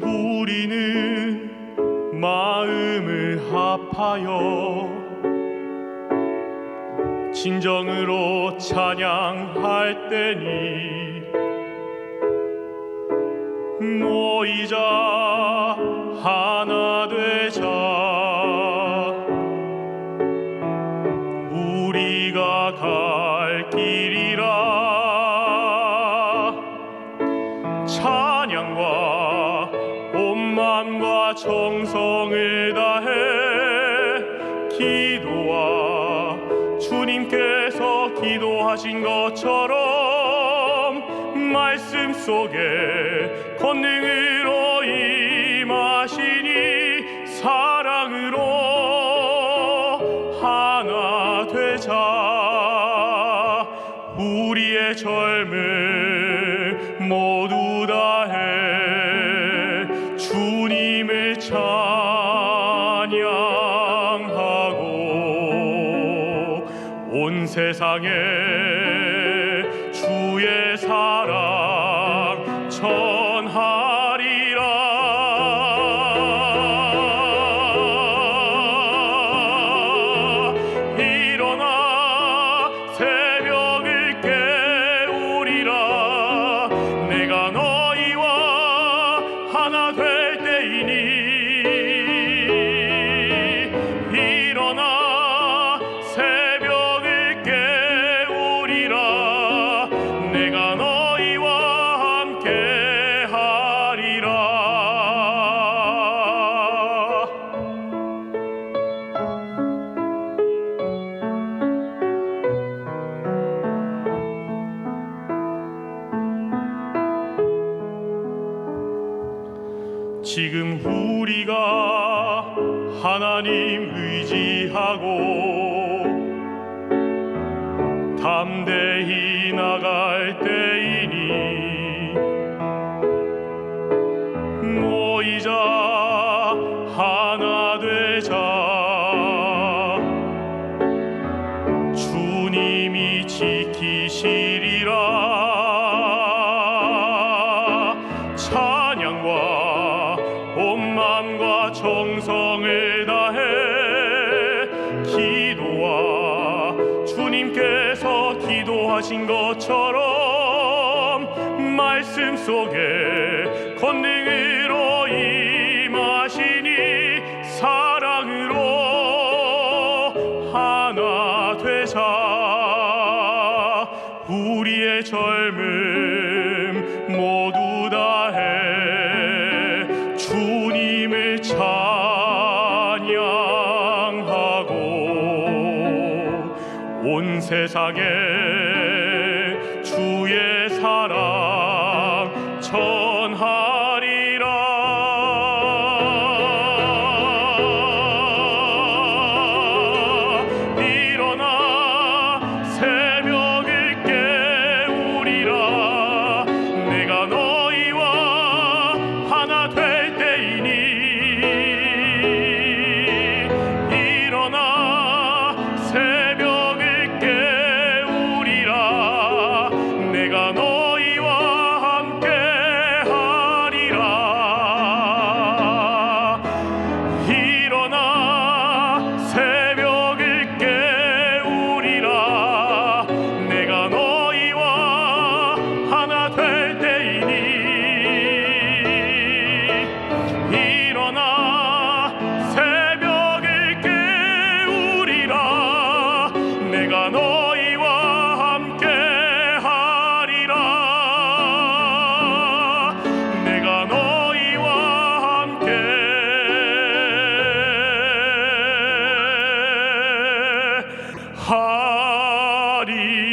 우리는 마음을 합하여 진정으로 찬양할 때니 모이자 하나 되자 우리가 갈 길이라 찬양과 정성을 다해 기도와 주님께서 기도하신 것처럼 말씀 속에 권능으로 임하시니 사랑으로 하나 되자 우리의 젊음 온 세상에 주의 사랑 전 지금 우리가 하나님 의지하고 담대히 나갈 때이니 모이자 하나 되자 주님이 지키시리 기도하신 것처럼 말씀 속에 권능으로 임하시니 사랑으로 하나 되자 우리의 젊음 모두 다해 주님을 찬양하고 온 세상에 하리.